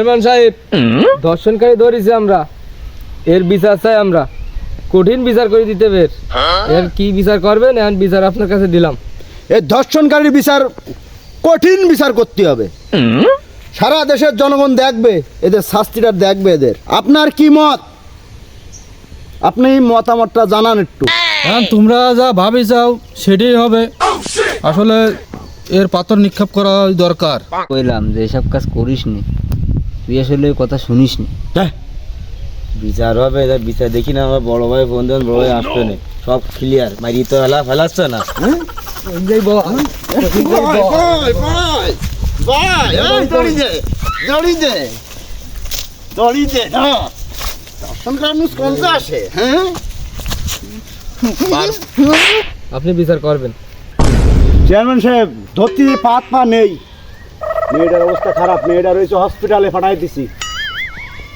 Chairman সাহেব দর্শনকারী ধরেছি আমরা। এর বিচার চাই আমরা। কঠিন বিচার করে দিতে বের। এর কি বিচার করবেন? এখন বিচার আপনার কাছে দিলাম। এই ধর্ষণকারীর বিচার কঠিন বিচার করতে হবে। সারা দেশের জনগণ দেখবে এদের শাস্তিটা দেখবে এদের। আপনার কি মত? আপনি মতামতটা জানান একটু। তোমরা যা ভাবি চাও সেটাই হবে। আসলে এর পাথর নিক্ষেপ করা দরকার। কইলাম যে এসব কাজ করিস নি তুই আসলে ওই কথা শুনিস নি হ্যাঁ, বিচার হবে বিচার দেখি না আমার বড় ভাই বন্ধু বড় ভাই আসবে না। সব ক্লিয়ার মারি তো হেলা ফেলাচ্ছে না। আসে হ্যাঁ? আপনি বিচার করবেন। চেয়ারম্যান সাহেব ধরতে পাত পা নেই। মেয়েটার অবস্থা খারাপ, মেয়েটা রয়েছে হসপিটালে পাঠাই দিছি।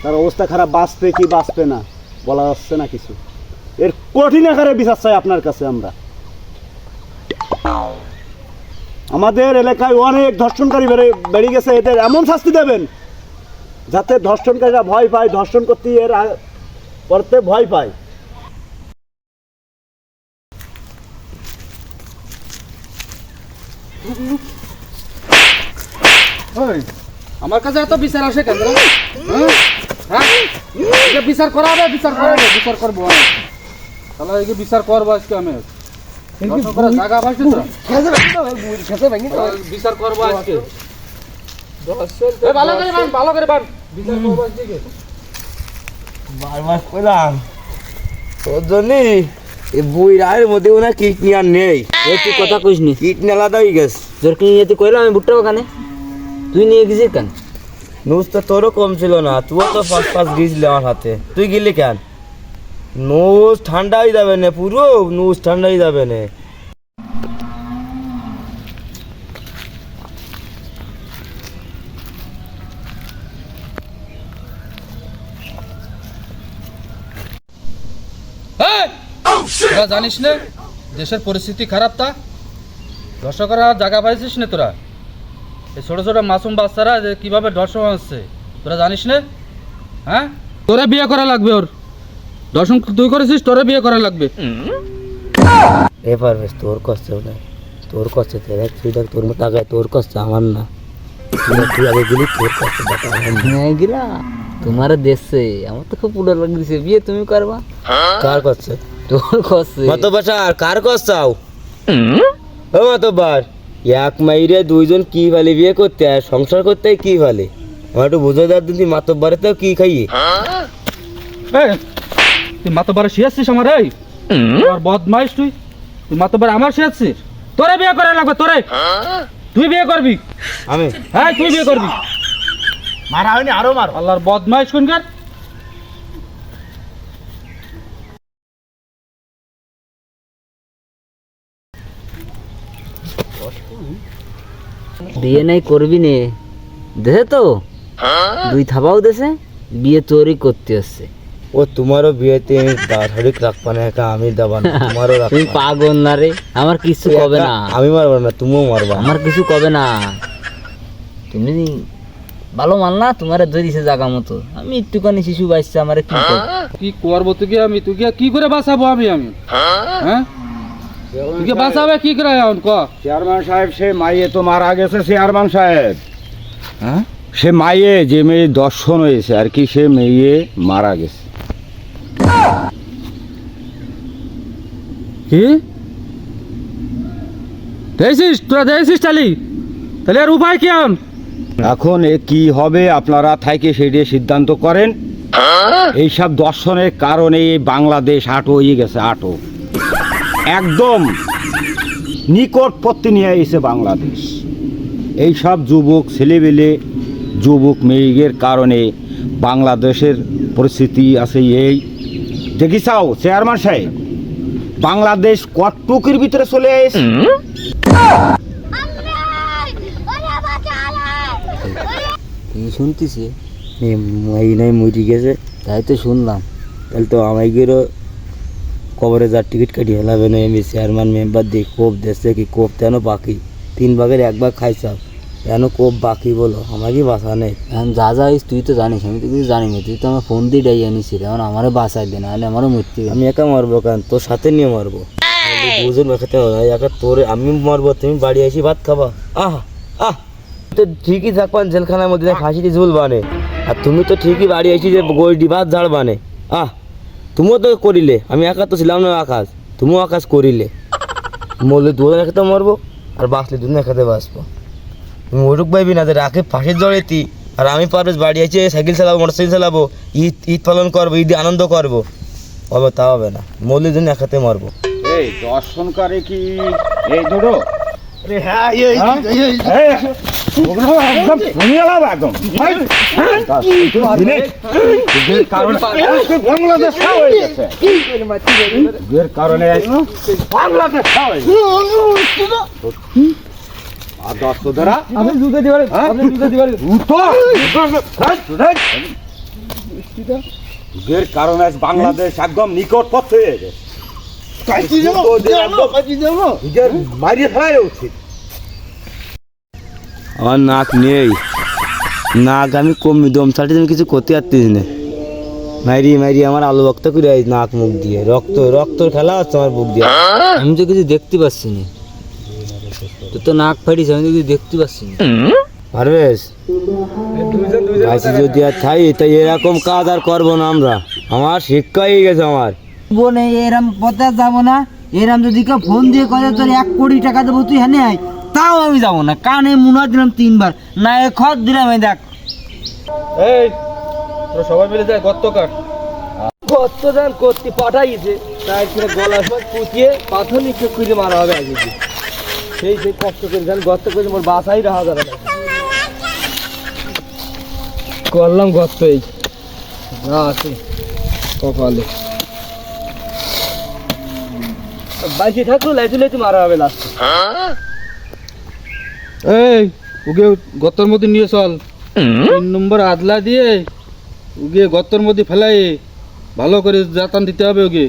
তার অবস্থা খারাপ, বাঁচবে কি বাঁচবে না, বলা যাচ্ছে না কিছু। এর কঠিন আকারে বিচার চাই আপনার কাছে আমরা। আমাদের এলাকায় অনেক ধর্ষণকারী বেড়ে বেড়ে গেছে, এদের এমন শাস্তি দেবেন, যাতে ধর্ষণকারীরা ভয় পায়, ধর্ষণ করতে এর করতে ভয় পায়। আমার কাছে এত বিচার আসে কেন হ্যাঁ? হ্যাঁ? বিচার করা হবে বিচার করা হবে বিচার করব। তাহলে এই বিচার করব আজকে আমি? বিচার করব আজকে। এ, ভালো করে বান ভালো করে বান। বিচার করব আজকে। বারবার কইলাম তোর জন্যই মধ্যে ওনা কিট নিয়ে নেই। তুই কথা কইস নি। কিট নিয়ে আলাদা হয়ে গেছে। তোর কি নিয়ে তুই কইলাম আমি ভুট্টা ওখানে তুই নিয়ে গেছিস কেন? নুজ তো তোরও কম ছিল না তুইও তো ফার্স্ট ফার্স্ট গিয়েছিলি আমার হাতে। তুই গেলি কেন? নোজ ঠান্ডা হয়ে যাবে না পুরো নোজ ঠান্ডা হয়ে যাবে না! তোরা জানিস না দেশের পরিস্থিতি খারাপ তা? আর জায়গা পাইছিস না তোরা? এই ছোট ছোট মাসুম বাচ্চারা যে কীভাবে ধর্ষণ হচ্ছে তোরা জানিস না? হ্যাঁ? তোরে বিয়ে করা লাগবে ওর। দর্শন তুই করেছিস তোরে বিয়ে করা লাগবে। এ পারবেশ তোর কষ্ট না তোর কষ্ট দেখ তুই দেখ তোর মতো তোর কষ্ট আমার না। তুই তুই আগে গেলি তোর কষ্ট দেখা আমার হ্যাঁ গিলা। তোমার দেশে আমার তো খুব পুরো লাগছে বিয়ে তুমি করবা? কার কষ্ট? তোর করছে কত বছর কার কষ্ট? ও মাতবার এক মাইরে দুইজন কি ভালে বিয়ে করতে আর সংসার করতে কি ভালে? আমার একটু বুঝে দেওয়ার দিন তুই মাতব্বারেতেও কি খাইয়ে? এই, তুই মাতবার শিয়াচ্ছিস আমার এই? আর বদমাইশ তুই। তুই মাতবার আমার শিয়াচ্ছিস তোরে বিয়ে করা লাগবে তোরে। তুই বিয়ে করবি? আমি? হ্যাঁ তুই বিয়ে করবি। মারা হয়নি আরও মারো। আল্লাহর বদমাইশ কোনকার? বিয়ে নাই করবি নে। দেশে তো? দুই থাবাও দেশে বিয়ে তোরই করতে হচ্ছে। ও তোমারও বিয়েতে আমি রাখবা না একা আমি দেবা না তোমারও রাখবা। তুমি পাগল না রে আমার কিছু কবে না। আমি মারবো না তুমিও মারবা। আমার কিছু কবে না। তুমি ভালো মাল না তোমার ধরিছে জাগা মতো। আমি একটুখানি শিশু বাইসছে আমার কি করব? কি তুই কি আমি তুই কি কি করে বাঁচাবো আমি আমি? হ্যাঁ? তুই কি বাঁচাবে কি করে এখন? ক। চেয়ারম্যান সাহেব সে মাইয়ে তো মারা গেছে চেয়ারম্যান সাহেব। হ্যাঁ? সে মাইয়ে যে মেয়ে দর্শন হয়েছে আর কি সে মেয়ে মারা গেছে। কি? দেখছিস? তোরা দেখছিস তালি তাহলে আর উপায় কি এখন? এখন এ কি হবে আপনারা থাইকে সেটি সিদ্ধান্ত করেন। এইসব দর্শনের কারণে বাংলাদেশ আটো হয়ে গেছে আটো একদম নিকটপত্তি নিয়ে এসে বাংলাদেশ। এইসব যুবক, ছেলেবেলে, যুবক মেয়েদের কারণে বাংলাদেশের পরিস্থিতি আছে এই। দেখিসাও চেয়ারম্যান সাহেব, বাংলাদেশ কটটুকির ভিতরে চলে এসে শুনতিছে? এই নাই মরি গেছে। তাই তো শুনলাম। তাহলে তো আমাইগেরও কবরে যার টিকিট কাটি হেলাবে না এমনি চেয়ারম্যান মেম্বার দিয়ে কোপ দেশে কি কোপ তেন বাকি? তিন ভাগের এক ভাগ খাইছাও কেন কোপ বাকি বলো? আমাকে বাসা নেই? এখন যা যা হইস তুই তো জানিস আমি তো কিছু জানি না। তুই তো আমার ফোন দিয়ে ডাইয়া নিছিস এখন আমারও বাঁচাই দে নাহলে আমারও মরতে হবে। আমি একা মারবো কেন? তোর সাথে নিয়ে মারবো। দুজন মেখাতে হবে। একা তোর আমি মারবো তুমি বাড়ি আসি ভাত খাবা। আহ আহ! তো ঠিকই থাকবান জেলখানার মধ্যে ফাঁসি ঝুল বানে আর তুমি তো ঠিকই বাড়ি আসি যে গইডি ভাত ঝাড় বানে আহ! তুমিও তো করিলে আমি একা তো ছিলাম না আকাশ তুমিও আকাশ করিলে। মরলে দুজন একাতে মরবো আর বাঁচলে দুজন একাতে বাঁচবো। তুমি ওটুক পাইবি না যে রাখে ফাঁসি জড়েতি আর আমি পারবেশ বাড়ি আছে সাইকেল চালাবো মোটর সাইকেল চালাবো ঈদ ঈদ পালন করব ঈদে আনন্দ করব। হবে তা হবে না মরলে দুজন একাতে মারবো। এই দর্শন করে কি এই ধরো হ্যাঁ? একদম একদম। কারণে বাংলাদেশ ধরা জুতো দিবার জুতো দিবার কারণে আজ একদম নিকট পথ হয়ে গেছে মারিয়ে ফেলাই উচিত আমার নাক নেই। নাক আমি কমি দম ছাড়ি তুমি কিছু করতে পারতিস না। মারি মারি আমার আলু বক্ত করে নাক, মুখ দিয়ে। রক্ত রক্তর খেলা হচ্ছে আমার বুক দিয়ে। আমি তো কিছু দেখতে পাচ্ছি না। তুই তো নাক ফাটিস আমি তো কিছু দেখতে পাচ্ছি না। পারবেশ আছি যদি আর খাই তাই এরকম কাজ আর করব না আমরা। আমার শিক্ষা হয়ে গেছে আমার। বোনে এরম পথে যাব না। এরম যদি কেউ ফোন দিয়ে করে তোর এক কোটি টাকা দেবো, তুই হ্যাঁ আয়। তাও আমি যাব না। কানে মুনা দিলাম তিনবার। না এ খত দিলাম এই দেখ। এই তোরা সবাই মিলে যায় গর্ত কাট। কত দান করতে পাঠাইছে। তাই কিনা গলা সব পুঁতিয়ে পাথর নিক্ষেপ করে মারা হবে আগে। সেই সেই কষ্ট করে যান গর্ত করে মোর বাসাই রাখা যাবে না। করলাম গর্ত এই। না আছে কপালে। বাইশে থাকল লাইটু লাইটু মারা হবে লাস্ট। এই ওকে গর্তর মধ্যে নিয়ে চল। তিন নম্বর আদলা দিয়ে ওকে গর্তর মধ্যে ফেলাই। ভালো করে যাতান দিতে হবে ওকে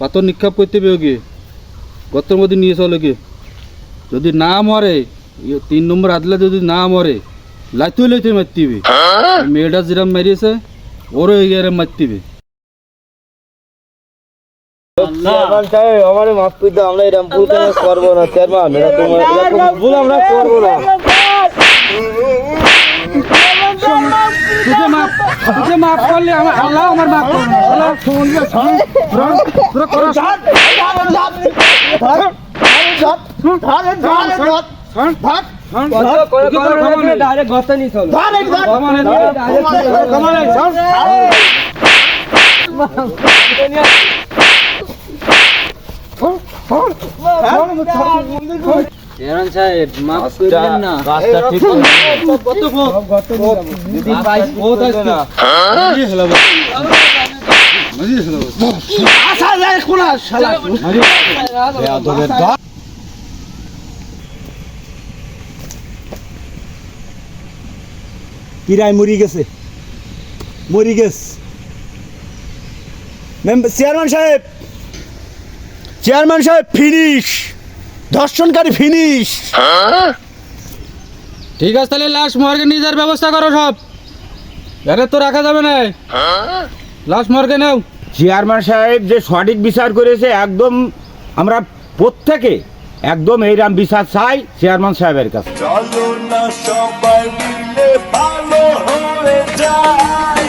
পাথর নিক্ষেপ করতে হবে ওকে গর্তর মধ্যে নিয়ে চল ওকে যদি না মরে ইয়ে তিন নম্বর আদলা যদি না মরে লাইতে লাইতে মারতে হবে। মেয়েটা যেরম মেরিয়েছে ওরও এরম মারতে হবে। আমার মাফ করে দাও আমরা এরকম ভুল করব না চেয়ারম্যান এরকম এরকম ভুল আমরা করব না তুঝে মাফ তুঝে মাফ করলে আমার আল্লাহ আমার মাফ করবে না আল্লাহ শুনলে শুন পুরো করো ডাইরেক্ট গর্ত নিয়ে চলো চেয়ারম্যান সাহেব মাফ করবেন না রাস্তা ঠিক যদি বাইশ ও না কিরায় মরি গেছে? মরি গেছে। চেয়ারম্যান সাহেব চেয়ারম্যান সাহেব ফিনিশ। ধর্ষণকারী ফিনিশ। ঠিক আছে তাহলে লাশ মর্গে নিয়ে যাওয়ার ব্যবস্থা করো সব। এরে তো রাখা যাবে না। লাশ মর্গে নাও। চেয়ারম্যান সাহেব যে সঠিক বিচার করেছে একদম আমরা প্রত্যেকে একদম এইরাম বিচার চাই চেয়ারম্যান সাহেবের কাছে। চলো না সবাই মিলে ভালো হয়ে যায়